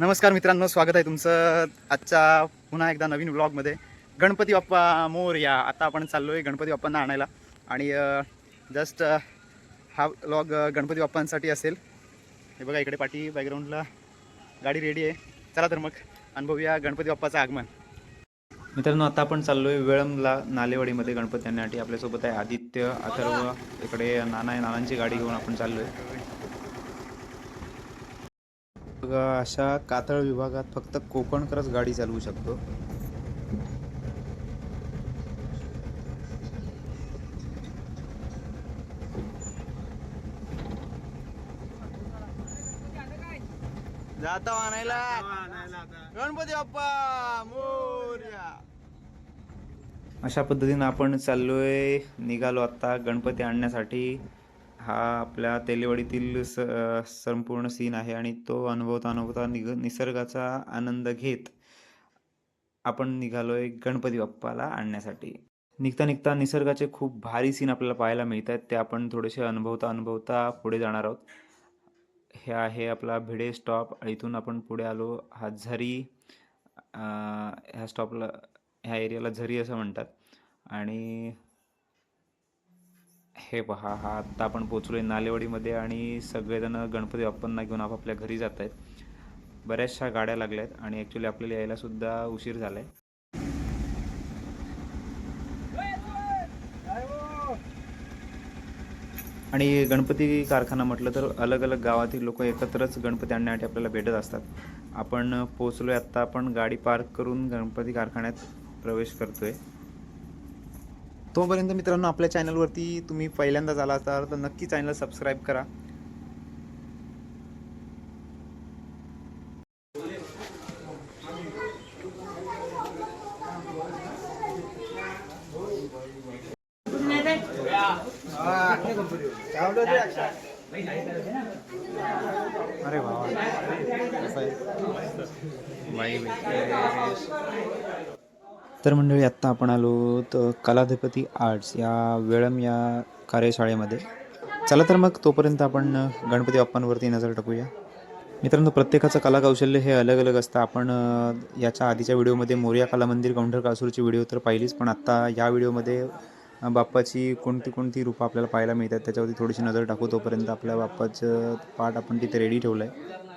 नमस्कार मित्रांनो स्वागत आहे तुमचं आजच्या पुन्हा एकदा नवीन व्लॉगमध्ये. गणपती बाप्पा मोरया. आता आपण चाललो आहे गणपती बाप्पांना आणायला. आणि जस्ट हा व्लॉग गणपती बाप्पांसाठी असेल. हे बघा इकडे पाठी बॅकग्राऊंडला गाडी रेडी आहे. चला तर मग अनुभवूया गणपती बाप्पाचं आगमन. मित्रांनो आता आपण आहे वेळमला नालेवाडीमध्ये गणपती आणण्यासाठी. आपल्यासोबत आहे आदित्य अथर्व इकडे नाना आहे नानांची गाडी घेऊन आपण चाललो आहे मग अशा कातळ विभागात फक्त कोकणकरच गाडी चालवू शकतो. जातो आणायला. गणपती बाप्पा अशा पद्धतीनं आपण चाललोय निघालो आता गणपती आणण्यासाठी. हा आपल्या तेलेवाडीतील स संपूर्ण सीन आहे आणि तो अनुभवता अनुभवता निग निसर्गाचा आनंद घेत आपण निघालोय गणपती बाप्पाला आणण्यासाठी. निघता निघता निसर्गाचे खूप भारी सीन आपल्याला पाहायला मिळत आहेत ते आपण थोडेसे अनुभवता अनुभवता पुढे जाणार आहोत. हे आहे आपला भिडे स्टॉप इथून आपण पुढे आलो हा झरी ह्या स्टॉपला ह्या एरियाला झरी असं म्हणतात. आणि हे पहा हा आत्ता आपण पोचलो आहे नालेवाडीमध्ये आणि सगळेजण गणपती बाप्पांना घेऊन आपापल्या घरी जात आहेत बऱ्याचशा गाड्या लागल्या आहेत आणि ॲक्च्युली आपल्याला यायला सुद्धा उशीर झाला आहे आणि गणपती कारखाना म्हटलं तर अलग अलग गावातील लोक एकत्रच गणपती आणण्यासाठी आपल्याला भेटत असतात. आपण पोचलो आहे आत्ता आपण गाडी पार्क करून गणपती कारखान्यात प्रवेश करतो आहे तोपर्यंत मित्रांनो आपल्या चॅनलवरती तुम्ही पहिल्यांदा झाला असाल तर नक्की चॅनल सबस्क्राईब करा. अरे वा तर मंडळी आत्ता आपण आलो तर कलाधिपती आर्ट्स या वेळम या कार्यशाळेमध्ये. चला तर मग तोपर्यंत आपण गणपती बाप्पांवरती नजर टाकूया. मित्रांनो प्रत्येकाचं कलाकौशल्य हे अलग अलग असतं. आपण याच्या आधीच्या व्हिडिओमध्ये मोर्या कला मंदिर गौंढर कासूरची व्हिडिओ तर पाहिलीच पण आत्ता या व्हिडिओमध्ये बाप्पाची कोणती कोणती रूपं आपल्याला पाहायला मिळतात त्याच्यावरती थोडीशी नजर टाकू. तोपर्यंत आपल्या बाप्पाचं पाठ आपण तिथे रेडी ठेवलं आहे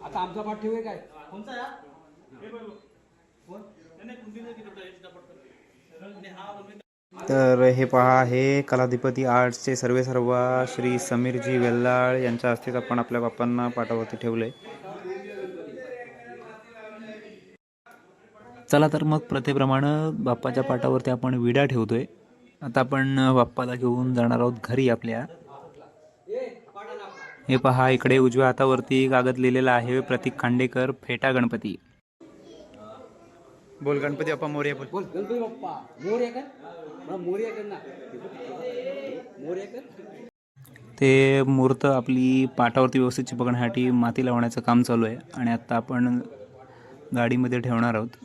आता आमचा पाठ ठेवूया काय? तर हे पहा हे कलाधिपती आर्ट्सचे सर्वे सर्व श्री समीरजी वेल्लाळ यांच्या हस्तेच आपण आपल्या बाप्पांना पाठावरती ठेवले चला तर मग प्रथेप्रमाणे बाप्पाच्या पाठावरती आपण विडा ठेवतोय. आता आपण बाप्पाला घेऊन जाणार आहोत घरी आपल्या. हे पहा इकडे उजव्या हातावरती कागद लिहिलेला आहे प्रतीक खांडेकर फेटा गणपती. बोल गणपती बाप्पा मोर्या बोल. बोल गणपती बाप्पा. मोर्या कर. मोर्या कर ना. मोर्या कर. ते मूर्त आपली पाटावरती व्यवस्थित चिपकण्यासाठी माती लावण्याचं काम चालू आहे. आणि आता आपण गाडीमध्ये ठेवणार आहोत.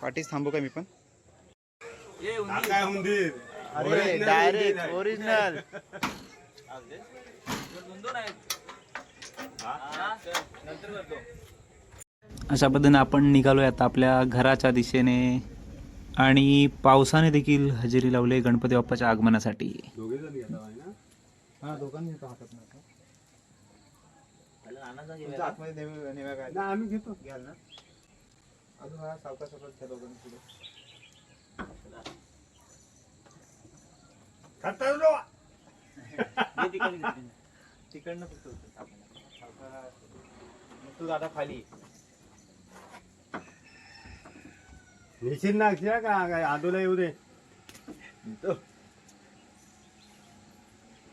पाठीच थांबू का मी पण? अरे डायरेक्ट ओरिजिनल अशा पद्धतीने आपण निघालोय आता आपल्या घराच्या दिशेने आणि पावसाने देखील हजेरी लावली गणपती बाप्पाच्या आगमनासाठी. आम्ही घेतो. घ्याल ना? अजून हा त्या दोघांनी पुढे. तिकडनं फक्त उचल आपण. मग तू दादा खाली निश्चित नागशी का? काय आदूला येऊ दे.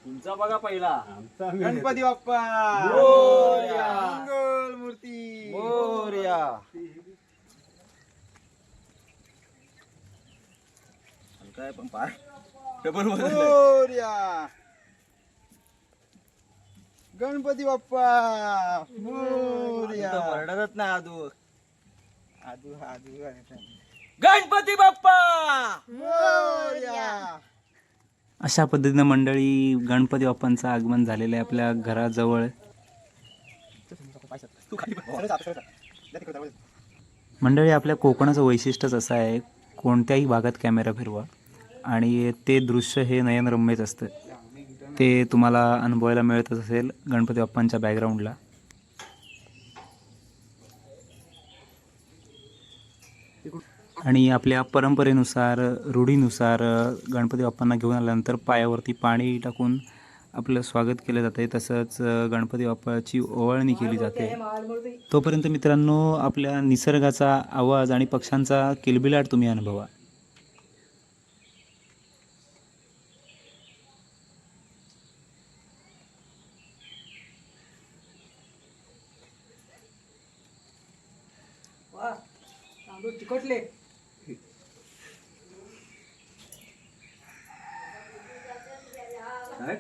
तुमचा बघा पहिला. आमचा गणपती बाप्पा. मोरया. मंगल मूर्ती मोरया काय पण पाय. डबल मोरया. गणपती बाप्पा. मोरया. नाही आदू. आदू आदू गणपती बाप्पा! मोरया. अशा पद्धतीनं मंडळी गणपती बाप्पांचं आगमन झालेलं आहे आपल्या घराजवळ. मंडळी आपल्या कोकणाचं वैशिष्ट्यच असं आहे कोणत्याही भागात कॅमेरा फिरवा. आणि ते दृश्य हे नयनरम्यच असतं. ते तुम्हाला अनुभवायला मिळतच असेल गणपती बाप्पांच्या बॅकग्राऊंडला आणि आपल्या परंपरेनुसार रूढीनुसार गणपती बाप्पांना घेऊन आल्यानंतर पायावरती पाणी टाकून आपलं स्वागत केलं जाते तसंच गणपती बाप्पाची ओवाळणी केली जाते. तोपर्यंत मित्रांनो आपल्या निसर्गाचा आवाज आणि पक्ष्यांचा किलबिलाट तुम्ही अनुभवा. चिकटले काय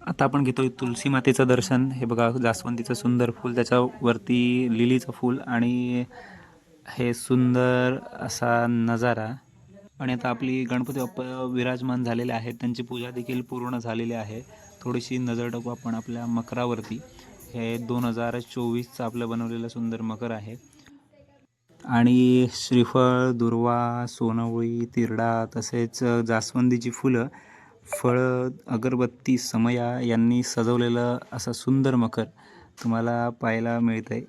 आता आपण घेतोय तुलसी मातेचं दर्शन. हे बघा जास्वंदीचं सुंदर फूल त्याच्यावरती लिलीचं फूल आणि हे सुंदर असा नजारा. आणि आता आपली गणपती बाप्पा विराजमान झालेले आहेत. त्यांची पूजा देखील पूर्ण झालेली आहे. थोडीशी नजर टाकू आपण आपल्या मकरावरती. हे दोन हजार चोवीसचं आपलं बनवलेलं सुंदर मकर आहे. आणि श्रीफळ दुर्वा सोनवळी तिरडा तसेच जास्वंदीची फुलं फळं अगरबत्ती समया यांनी सजवलेलं असा सुंदर मकर तुम्हाला पाहायला मिळतं आहे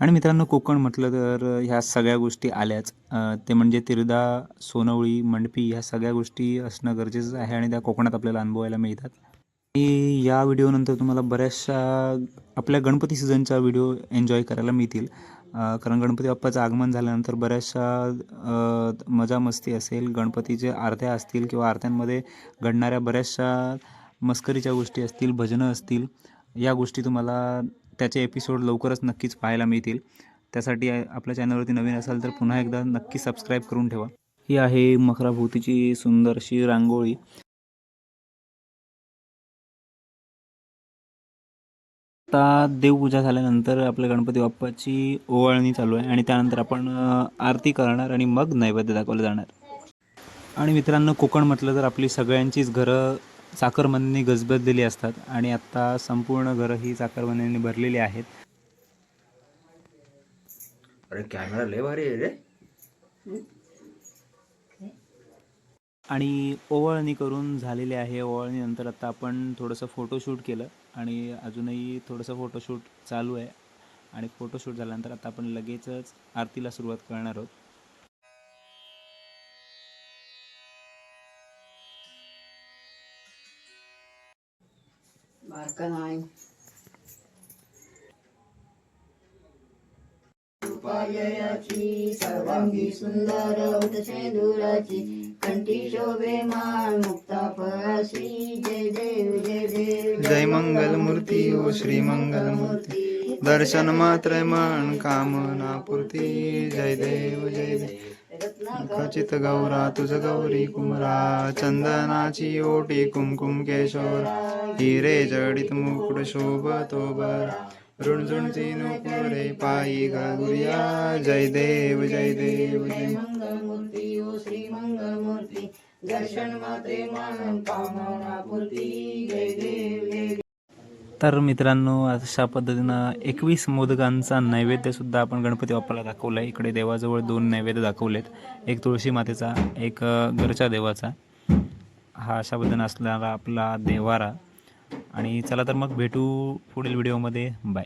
आणि मित्रांनो कोकण म्हटलं तर ह्या सगळ्या गोष्टी आल्याच. ते म्हणजे तिरदा सोनवळी मंडपी ह्या सगळ्या गोष्टी असणं गरजेचं आहे आणि त्या कोकणात आपल्याला अनुभवायला मिळतात. आणि या व्हिडिओनंतर तुम्हाला बऱ्याचशा आपल्या गणपती सीझनचा व्हिडिओ एन्जॉय करायला मिळतील. कारण गणपती बाप्पाचं आगमन झाल्यानंतर बऱ्याचशा मजा मस्ती असेल गणपतीचे आरत्या असतील किंवा आरत्यांमध्ये घडणाऱ्या बऱ्याचशा मस्करीच्या गोष्टी असतील भजनं असतील या गोष्टी तुम्हाला त्याचे एपिसोड लवकरच नक्कीच पाहायला मिळतील. त्यासाठी आपल्या चॅनलवरती नवीन असाल तर पुन्हा एकदा नक्की सबस्क्राईब करून ठेवा. ही आहे मकराभोवतीची सुंदर अशी रांगोळी. आता देवपूजा झाल्यानंतर आपल्या गणपती बाप्पाची ओवाळणी चालू आहे आणि त्यानंतर आपण आरती करणार आणि मग नैवेद्य दाखवलं जाणार. आणि मित्रांनो कोकण म्हटलं तर आपली सगळ्यांचीच घरं चाकरमान्यांनी गजबजलेली असतात आणि आत्ता संपूर्ण घरं ही चाकरमान्यांनी भरलेली आहेत. अरे कॅमेरा लय भारी आहे रे. आणि ओवाळणी करून झालेली आहे. ओवाळणीनंतर आता आपण थोडंसं फोटोशूट केलं. आणि अजूनही थोडंसं फोटोशूट चालू आहे. आणि फोटोशूट झाल्यानंतर आता आपण लगेचच आरतीला सुरुवात करणार आहोत. बारका नाही पाययाची सर्वांगी सुंदर उठसे दुराची कंठी शोभे माळ मुक्ता फळाशी जय देव जय देव जय मंगल मूर्ती ओ श्री मंगल मूर्ती दर्शन मात्र मन कामना पूर्ती जय देव जय देव. खचित गौरा तुझ गौरी कुमरा चंदनाची ओटी कुमकुम केशोर हिरे जडित मुकुड शोभतो बरा. रुणझुणती नुपुरे पायी गौरिया जय देव जय देव जय। मंगल मूर्ती ओ श्री मंगल मूर्ती दर्शन मात्रे मन कामना पूर्ती। जय देव जय देव। तर मित्रांनो अशा पद्धतीनं एकवीस मोदकांचा नैवेद्यसुद्धा आपण गणपती बाप्पाला दाखवला आहे इकडे देवाजवळ दोन नैवेद्य दाखवलेत. एक तुळशी मातेचा एक घरच्या देवाचा. हा अशा पद्धतीनं असणारा आपला देवारा. आणि चला तर मग भेटू पुढील व्हिडिओमध्ये बाय